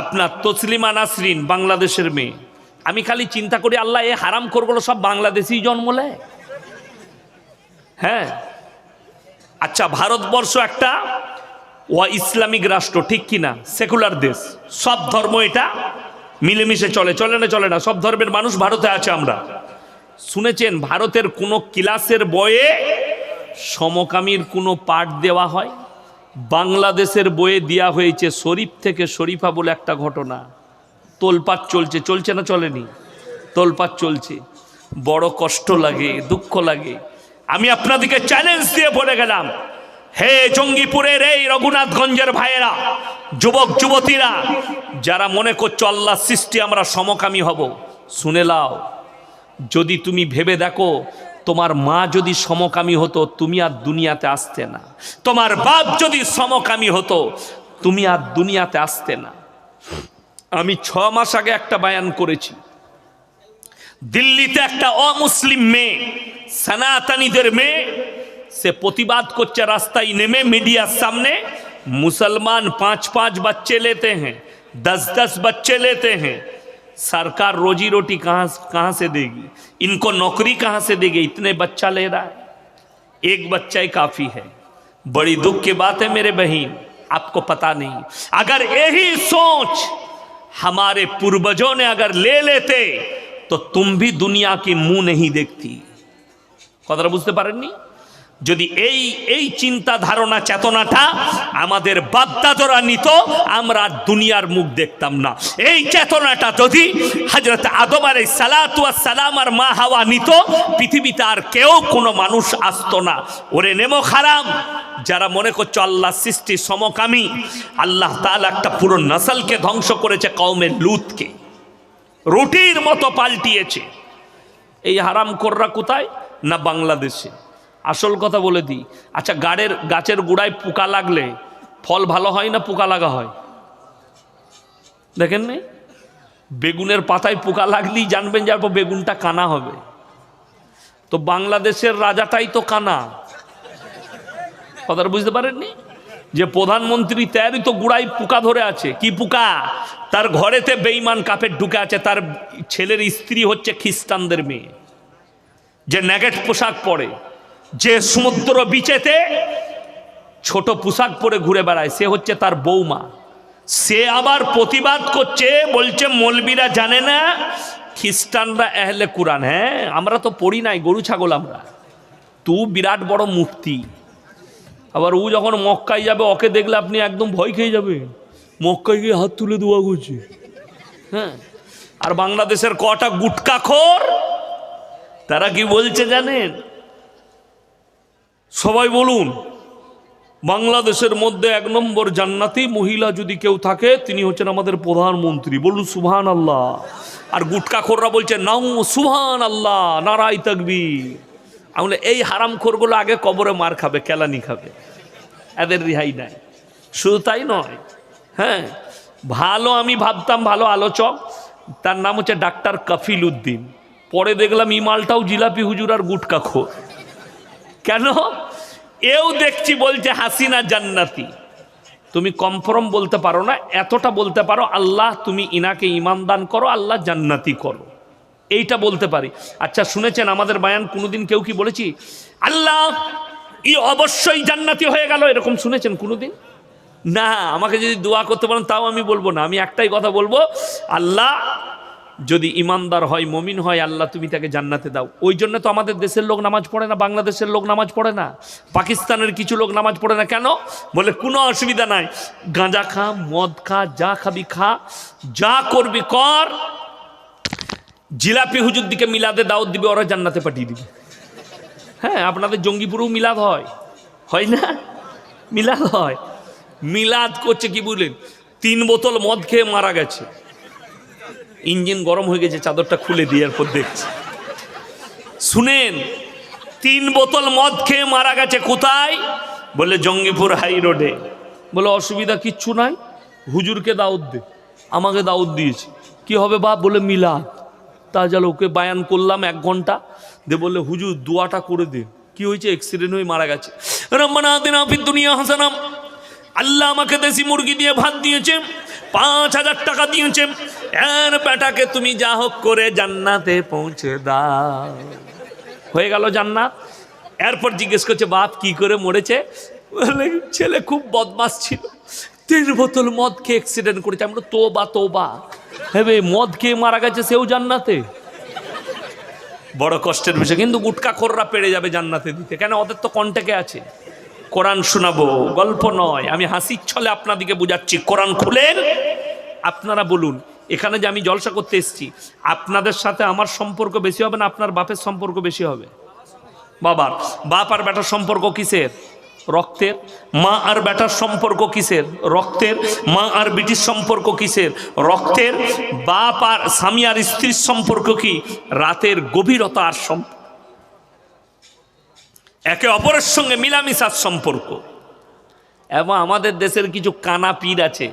আপনার তসলিমা নাসরিন বাংলাদেশের মেয়ে। আমি খালি চিন্তা করি, আল্লাহ এ হারাম করগুলো সব বাংলাদেশেই জন্ম নেয়। হ্যাঁ? আচ্ছা ভারতবর্ষ একটা ও ইসলামিক রাষ্ট্র, ঠিক কিনা সেকুলার দেশ। সব ধর্ম এটা মিলেমিশে চলে চলে না চলে না, সব ধর্মের মানুষ ভারতে আছে আমরা। শুনেছেন, ভারতের কোনো ক্লাসের বয়ে সমকামীর কোনো পাঠ দেওয়া হয়? বাংলাদেশের বইয়ে দেওয়া হয়েছে শরীফ থেকে শরীফা বলে একটা ঘটনা। তোলপাট চলছে চলছে না চলেনি? তোলপাট চলছে। বড় কষ্ট লাগে, দুঃখ লাগে। আমি আপনাদেরকে চ্যালেঞ্জ দিয়ে বলে গেলাম, হে জঙ্গিপুরের এই রঘুনাথগঞ্জের ভাইয়েরা, যুবক, যুবতীরা, যারা মনে করছ আল্লাহ সৃষ্টি, আমরা সমকামী হব, শুনে লাও। যদি তুমি ভেবে দেখো তোমার মা যদি সমকামী হতো, তুমি আর দুনিয়াতে আসতে না। তোমার বাপ যদি সমকামী হতো, তুমি আর দুনিয়াতে আসতে না। আমি ছ মাস আগে একটা বায়ান করেছি। দিল্লিতে একটা অমুসলিম মেয়ে, সনাতনীদের মেয়ে, সে প্রতিবাদ করছে, রাস্তায় নেমে মিডিয়ার সামনে, মুসলমান পাঁচ পাঁচ বাচ্চে লেতে হ্যাঁ দশ দশ বাচ্চে লেতে হ্যাঁ सरकार रोजी रोटी कहाँ कहाँ से देगी? इनको नौकरी कहाँ से देगी? इतने बच्चा ले रहा है। एक बच्चा ही काफ़ी है। बड़ी दुख की बात है मेरे बहन, आपको पता नहीं। अगर यही सोच हमारे पूर्वजों ने अगर ले लेते तो तुम भी दुनिया की मुँह नहीं देखती। कदर बुझते पारेनনি যদি এই এই চিন্তা ধারণা চেতনাটা আমাদের বাপদাদরা নিত, আমরা দুনিয়ার মুখ দেখতাম না। এই চেতনাটা যদি হজরত আদম আলাই সালাতু সালাম আর মা হাওয়া নিত, পৃথিবীতে আর কেউ কোনো মানুষ আসতো না। ওরে নেমো খারাম যারা মনে করছ আল্লাহ সৃষ্টি সমকামী, আল্লাহ তাআলা একটা পুরো নসলকে ধ্বংস করেছে কওমের লুতকে। রুটির মতো পাল্টিয়েছে। এই হারাম কররা কোথায়? না বাংলাদেশে। আসল কথা বলে দিই। আচ্ছা গাড়ের, গাছের গোড়ায় পোকা লাগলে ফল ভালো হয় না পোকা লাগা হয়? দেখেন নি? বেগুনের পাতায় পোকা লাগলেই জানবেন যার পর বেগুনটা কানা হবে। তো বাংলাদেশের রাজাটাই তো কানা। কথাটা বুঝতে পারেননি? যে প্রধানমন্ত্রী তারই তো গুড়াই পোকা ধরে আছে। কি পোকা? তার ঘরেতে বেইমান কাপের ঢুকে আছে। তার ছেলের স্ত্রী হচ্ছে খ্রিস্টানদের মেয়ে। যে নেগেট পোশাক পরে। যে সমুদ্র বিচেতে ছোট পোশাক পরে ঘুরে বেড়ায়, সে হচ্ছে তার বৌমা। সে আবার প্রতিবাদ করছে, বলছে, মলবিরা জানে না, খ্রিস্টানরা এহলে কোরআন। হ্যাঁ আমরা তো পড়ি নাই, গরু, ছাগল আমরা। তু বিরাট বড় মুফতি আবার ও যখন মক্কায় যাবে, ওকে দেখলে আপনি একদম ভয় খেয়ে যাবে। মক্কায় গিয়ে হাত তুলে দোয়া করছে। হ্যাঁ আর বাংলাদেশের কটা গুটকাখোর, তারা কি বলছে জানেন? সবাই বলুন, বাংলাদেশের মধ্যে এক নম্বর জান্নাতি মহিলা যদি কেউ থাকে, তিনি হচ্ছেন আমাদের প্রধানমন্ত্রী। বলুন সুবহান আল্লাহ আর গুটকাখোররা বলছে, নাও সুবহান আল্লাহ নারাই তকবি আমি এই হারাম খোরগুলো আগে কবরে মার খাবে, কেলানি খাবে। এদের রিহাই নাই। শুধু তাই নয় হ্যাঁ ভালো আমি ভাবতাম, ভালো আলোচক, তার নাম হচ্ছে ডাক্তার কফিল উদ্দিন। পরে দেখলাম ইমালটাও জিলাপি হুজুর আর গুটকা খোর কেন? এও দেখছি বলছে হাসিনা জান্নাতি। তুমি কনফার্ম বলতে পারো না, এতটা বলতে পারো, আল্লাহ তুমি ইনাকে ইমান দান করো, আল্লাহ জান্নাতি করো। এইটা বলতে পারি। আচ্ছা শুনেছেন আমাদের বায়ান, কোনোদিন কেউ কি বলেছি? আল্লাহ, ই অবশ্যই জান্নাতি হয়ে গেল, এরকম শুনেছেন কোনোদিন? না, আমাকে যদি দোয়া করতে পারেন তাও আমি বলব না। আমি একটাই কথা বলব, আল্লাহ যদি ইমানদার হয়, মমিন হয়, আল্লাহ তুমি তাকে জান্নাতে দাও। ওই জন্য তো আমাদের দেশের লোক নামাজ পড়ে না, বাংলাদেশের লোক নামাজ পড়ে না। পাকিস্তানের কিছু লোক নামাজ পড়ে না। কেন? বলে, কোনো অসুবিধা নাই। গাঁজা খা, মদ খা, যা খাবি খা, যা করবি কর। জিলাপি হুজুর দিকে মিলাদে দাওয়াত দিবে, ওরা জান্নাতে পাঠিয়ে দিবে। হ্যাঁ আপনাদের জঙ্গিপুরেও মিলাদ হয়। হয় না? মিলাদ হয়। মিলাদ করছে কি বলেন তিন বোতল মদ খেয়ে মারা গেছে। ইঞ্জিন গরম হয়ে গেছে, চাদরটা খুলে দিয়ে এরপর দেখছি। শুনেন, তিন বোতল মদ খেয়ে মারা গেছে কোথায়? বলে জঙ্গিপুর হাই রোডে। বলে, অসুবিধা কিচ্ছু নাই, হুজুরকে দাউদ দে, আমাকে দাউদ দিয়েছে। কি হবে বা বলে, মিলাদ। তা জাল ওকে বায়ান করলাম এক ঘণ্টা। দে বললে, হুজুর, দোয়াটা করে দে। কি হয়েছে? অ্যাক্সিডেন্ট হয়ে মারা গেছে। রম্মানা দিন আফিদ দুনিয়া হাসানাম। আল্লাহ আমাকে দেশি মুরগি দিয়ে ভাত দিয়েছে। পাঁচ হাজার টাকা দিয়েছে। এর বেটাকে তুমি যা হোক করে জান্নাতে পৌঁছে দাও। হয়ে গেল জান্নাত। এরপর জিজ্ঞেস করছে বাপ কি করে মরেছে? বলে, ছেলে খুব বদমাস ছিল। তিন বোতল মদ খেয়ে অ্যাক্সিডেন্ট করেছে। আমরা তো তোবা হ্যাঁ বে, মদ খেয়ে মারা গেছে সেও জান্নাতে। বড় কষ্টের বিষয়। কিন্তু গুটকা খোররা পেড়ে যাবে জান্নাতে দিতে। কেন? ওদের তো কন্টেকে আছে? কোরআন শোনাবো, গল্প নয়। আমি হাসির ছলে আপনাদিকে বুঝাচ্ছি, কোরআন খুলেন? আপনারা বলুন, এখানে যে আমি জলসা করতে এসেছি, আপনাদের সাথে আমার সম্পর্ক বেশি হবে না আপনার বাপের সম্পর্ক বেশি হবে? বাবার, বাপ আর বেটার সম্পর্ক কিসের? রক্তের। মা আর বেটার সম্পর্ক কিসের? রক্তের। মা আর বিটির সম্পর্ক কিসের? রক্তের। বাপ আর স্বামী আর স্ত্রীর সম্পর্ক কি? রাতের গভীরতা আর সম্পর্ক। একে অপরের সঙ্গে মিলামিশার সম্পর্ক। এবং আমাদের দেশের কিছু কানা পীর আছে,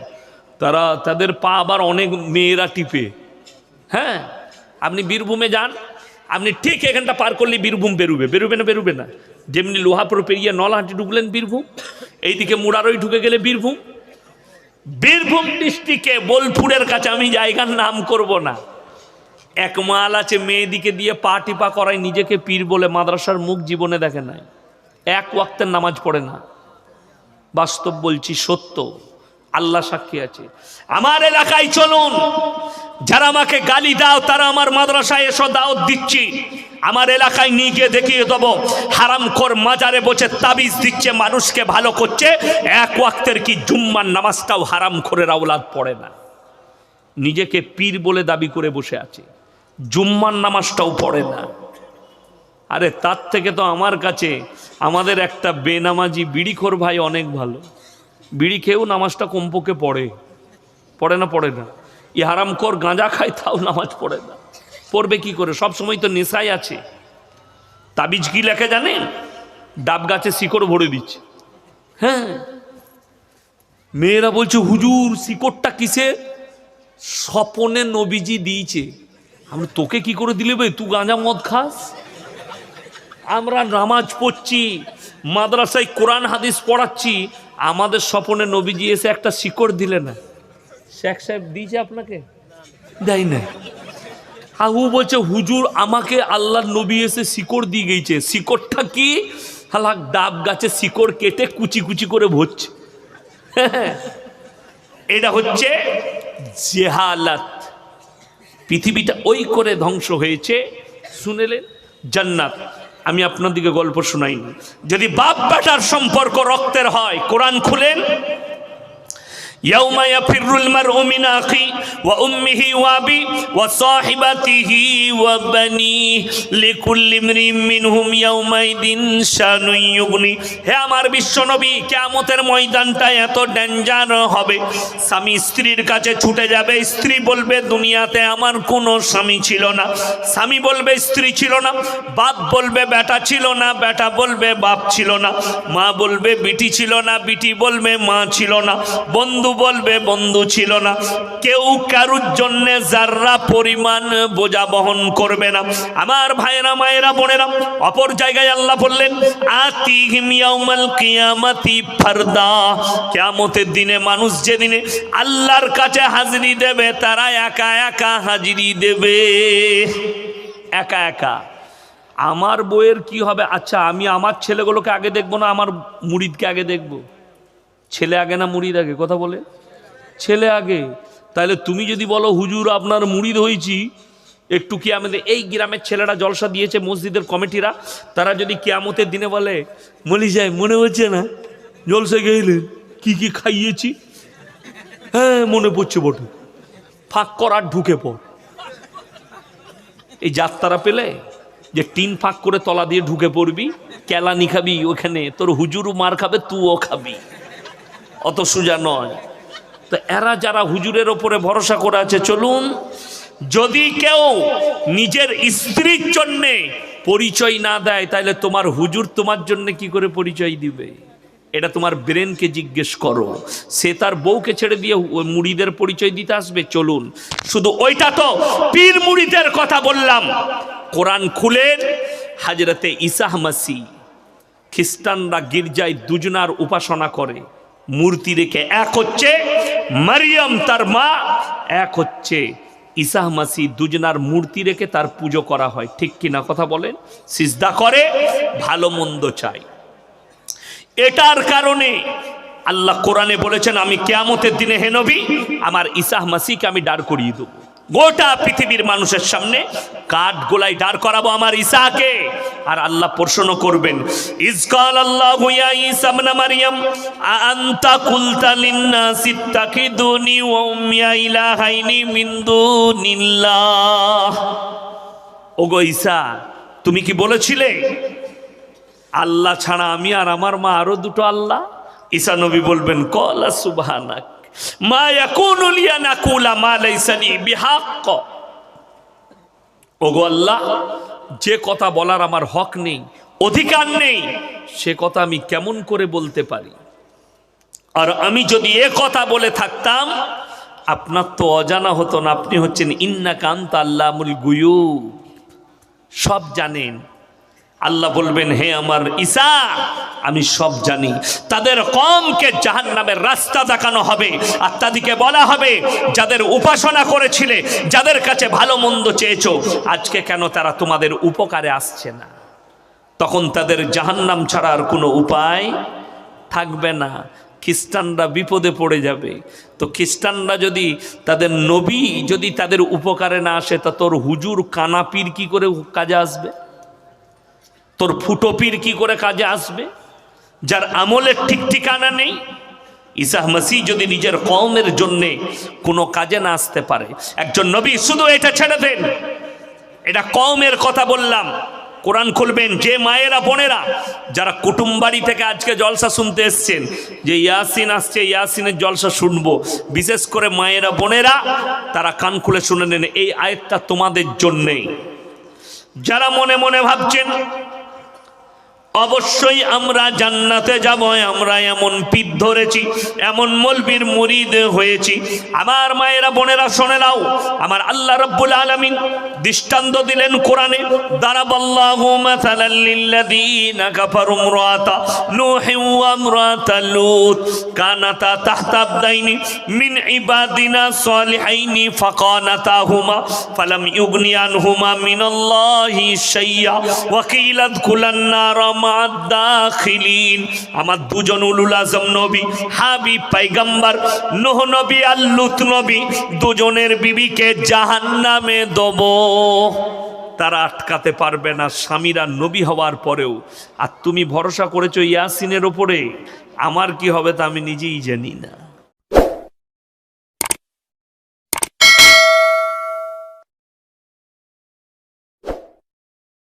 তারা তাদের পা আবার অনেক মেয়েরা টিপে। হ্যাঁ আপনি বীরভূমে যান, আপনি ঠিক এখানটা পার করলে বীরভূম বেরুবে। বেরুবে না বেরুবে না। যেমনি লোহাপুর পেরিয়ে নলহাটি ঢুকলেন বীরভূম, এইদিকে মুরারই ঢুকে গেলে বীরভূম। বীরভূম ডিস্ট্রিক্টে বোলপুরের কাছে আমি জায়গার নাম করব না। এক মাল আছে মেয়েদিকে দিয়ে পা টিপা করায় নিজেকে পীর বলে মাদ্রাসার মুখ জীবনে দেখে নাই। এক ওয়াক্তের নামাজ পড়ে না। বাস্তব বলছি সত্য। আল্লাহ সাক্ষী আছে। আমার এলাকায় চলুন। যারা আমাকে গালি দাও, তারা আমার মাদ্রাসায় এসো, দাওয়াত দিচ্ছি। আমার এলাকায় নিয়ে গিয়ে দেখিয়ে দেবো। হারামখোর মাজারে বসে তাবিজ দিচ্ছে, মানুষকে ভালো করছে। এক ওয়াক্তের কি জুম্মার নামাজটাও হারাম হারামখোরের আওলাদ পড়ে না। নিজেকে পীর বলে দাবি করে বসে আছে। জুম্মার নামাজটাও পড়ে না। আরে তার থেকে তো আমার কাছে আমাদের একটা বেনামাজি বিড়িখোর ভাই অনেক ভালো। বিড়ি খেয়েও নামাজটা কমপক্ষে পড়ে। পড়ে না পড়ে না। ই হারামকর গাঁজা খায়, তাও নামাজ পড়ে না। পড়বে কি করে? সব সময় তো নেশাই আছে। তাবিজ কি লেখে জানেন? ডাব গাছে শিকড় ভরে দিচ্ছে। হ্যাঁ। মেয়েরা বলছে, হুজুর, শিকড়টা কিসে স্বপনে নবীজি দিয়েছে। আমরা তোকে কি করে দিলে ভাই? তুই গাঁজা মদ খাস? আমরা নামাজ পড়ছি, মাদ্রাসায় কোরআন, হাদিস পড়াচ্ছি, আমাদের স্বপনে নবীজি এসে একটা শিকড় দিলে না। শেখ সাহেব দিয়েছে আপনাকে? দেয় না ও বলছে, হুজুর, আমাকে আল্লাহর নবী এসে শিকড় দিয়ে গেছে। শিকড়টা কি? হালাক ডাব গাছে শিকড় কেটে কুচি কুচি করে ভরছে। এটা হচ্ছে জেহালাত। পৃথিবীটা ওই করে ধ্বংস হয়েছে। শুনেলেন? জান্নাত। আমি আপনাদিকে গল্প শোনাইনি। যদি বাপ বেটার সম্পর্ক রক্তের হয়, কোরআন খুলেন? ইয়াউমা ইয়াফিরুল মারউ মিন আখি ওয়া উম্মিহি ওয়া আবি ওয়া সাহিবাতিহি ওয়া বানি লিকুল্লি ইমরিন মিনহুম ইয়াউমাইদিন শানু ইউগনি হে আমার বিশ্বনবী, কিয়ামতের ময়দানটা এত ডেঞ্জার হবে। স্বামী স্ত্রীর কাছে ছুটে যাবে, স্ত্রী বলবে, দুনিয়াতে আমার কোনো স্বামী ছিল না। স্বামী বলবে, স্ত্রী ছিল না। বাপ বলবে, বেটা ছিল না। বেটা বলবে, বাপ ছিল না। মা বলবে, বিটি ছিল না। বিটি বলবে, মা ছিল না। বন্ধু বলবে, বন্ধু ছিল না। কেউ কারুর জন্য যার্রা পরিমাণ বোঝা বহন করবে না। আমার ভাইয়েরা, মায়েরা, বোনেরা, অপর জায়গায় আল্লাহ বললেন ইয়াউমাল কিয়ামাতি ফারদা। কিয়ামতের দিনে মানুষ যেদিনে আল্লাহর কাছে হাজিরি দেবে, তারা একা একা হাজিরি দেবে। একা একা। আমার বইয়ের কি হবে? আচ্ছা আমি আমার ছেলেগুলোকে আগে দেখব না আমার মুরিদকে আগে দেখব? ছেলে আগে না মুড়িদ আগে? কথা বলে। ছেলে আগে। তাহলে তুমি যদি বলো, হুজুর, আপনার মুড়িদ হয়েছি একটু কি আমাদের এই গ্রামের ছেলেরা জলসা দিয়েছে মসজিদের কমিটিরা। তারা যদি কেয়ামতের দিনে বলে, মলি যায় মনে হচ্ছে না? জলসা গেলেন কি কি খাইয়েছি? হ্যাঁ মনে পড়ছে বটে। ফাঁক করার ঢুকে পড়। এই যাত্রারা পেলে যে টিন ফাঁক করে তলা দিয়ে ঢুকে পড়বি কেলানি খাবি ওখানে, তোর হুজুরও মার খাবে, তুও খাবি। অত সোজা নয়। তো এরা যারা হুজুরের ওপরে ভরসা করে আছে, চলুন, যদি কেউ নিজের স্ত্রীর জন্যে পরিচয় না দেয়, তাহলে তোমার হুজুর তোমার জন্য কি করে পরিচয় দিবে? এটা তোমার ব্রেনকে জিজ্ঞেস করো। সে তার বউকে ছেড়ে দিয়ে মুড়িদের পরিচয় দিতে আসবে, চলুন। শুধু ওইটা তো, পীর মুড়িদের কথা বললাম। কোরআন খুলের হাজরতে ইসাহ মাসি, খ্রিস্টানরা গির্জায় দুজনার উপাসনা করে। মূর্তি রেখে, এক হচ্ছে মারিয়া মারিয়াম, তার মা, এক হচ্ছে ইসাহ মাসি দুজনার মূর্তি রেখে তার পুজো করা হয়। ঠিক কিনা কথা বলেন? সিজদা করে, ভালো মন্দ চাই এটার কারণে আল্লাহ কোরআনে বলেছেন, আমি কেয়ামতের দিনে হেনবি আমার ইসাহ মাসিকে আমি ডার করিয়ে দেবো। গোটা পৃথিবীর মানুষের সামনে কাঠ গোলাই দাঁড় করাবো আমার ঈসাকে আর আল্লাহ প্রশ্ন করবেন ইসকাল আল্লাহ ইয়া ঈসা ইবনে মারইয়াম আনতা কুলতা লিন্নাস ইত্তাখিদুনি ওয়া উম্মিয়া ইলাহাইনি মিন দুনিল্লাহ? ওগো ঈসা, তুমি কি বলেছিলে, আল্লাহ ছাড়া আমি আর আমার মা আরও দুটো আল্লাহ? ঈসা নবী বলবেন, কলা সুবহানাক। মা ইয়াকুনু লিয়া নাকুলা মা লাইসা লি বিহাক্ক ওগো আল্লাহ, যে কথা বলার আমার হক নেই, অধিকার নেই, সে কথা আমি কেমন করে বলতে পারি? আর আমি যদি এ কথা বলে থাকতাম, আপনার তো অজানা হতো না, আপনি হচ্ছেন ইন্না কান্ত আল্লামুল গুয়ু সব জানেন আল্লাহ বলবেন, হে আমার ঈসা, আমি সব জানি। তাদের কমকে জাহান নামের রাস্তা দেখানো হবে। আর তাদেরকে বলা হবে, যাদের উপাসনা করেছিলে, যাদের কাছে ভালো মন্দ চেয়েছো, আজকে কেন তারা তোমাদের উপকারে আসছে না? তখন তাদের জাহান্নাম ছাড়া আর কোনো উপায় থাকবে না। খ্রিস্টানরা বিপদে পড়ে যাবে। তো খ্রিস্টানরা যদি তাদের নবী যদি তাদের উপকারে না আসে, তা তোর হুজুর কানাপির কি করে কাজে আসবে? তোর ফুটোপির কি করে কাজে আসবে? যার আমলের ঠিক ঠিকানা নেই? ইসাহ মাসি যদি নিজের কমের জন্যে কোনো কাজে না আসতে পারে, একজন নবী, শুধু এটা ছেড়ে দেন। এটা কমের কথা বললাম। কোরআন খুলবেন যে মায়েরা, বোনেরা, যারা কুটুম বাড়ি থেকে আজকে জলসা শুনতে এসছেন, যে ইয়াসিন আসছে, ইয়াসিনের জলসা শুনব। বিশেষ করে মায়েরা, বোনেরা, তারা কান খুলে শুনে নেন, এই আয়াতটা তোমাদের জন্যেই। যারা মনে মনে ভাবছেন অবশ্যই আমরা জান্নাতে যাব, আমরা এমন পিঠ ধরেছি, এমন মলবির মুরিদ হয়েছি। আমার মায়েরা, বোনেরা, শোনে নাও, আমার আল্লাহ রব্বুল আলামিন দৃষ্টান্ত দিলেন কোরআনে, দারাবাল্লাহু মাসালাল লিল্লাযীনা কাফারু ইমরাতা নূহি ওয়া ইমরাতা লূত, কানাতা তাহতা আবদাইনি মিন ইবাদিনা সালিহাইনি ফাকানাতাহুমা ফালাম ইউগনি আনহুমা মিনাল্লাহি শাইয়্যা ওয়া কিলা আদখুলান আমার দুজন উলুল আজম নবী হাবি পাইগাম্বার, নোহ নবী আর নবী, দুজনের বিবিকে জাহান্নামে দেব। তারা আটকাতে পারবে না স্বামীরা নবী হওয়ার পরেও। আর তুমি ভরসা করেছ ইয়াসিনের ওপরে আমার কি হবে তা আমি নিজেই জানি না।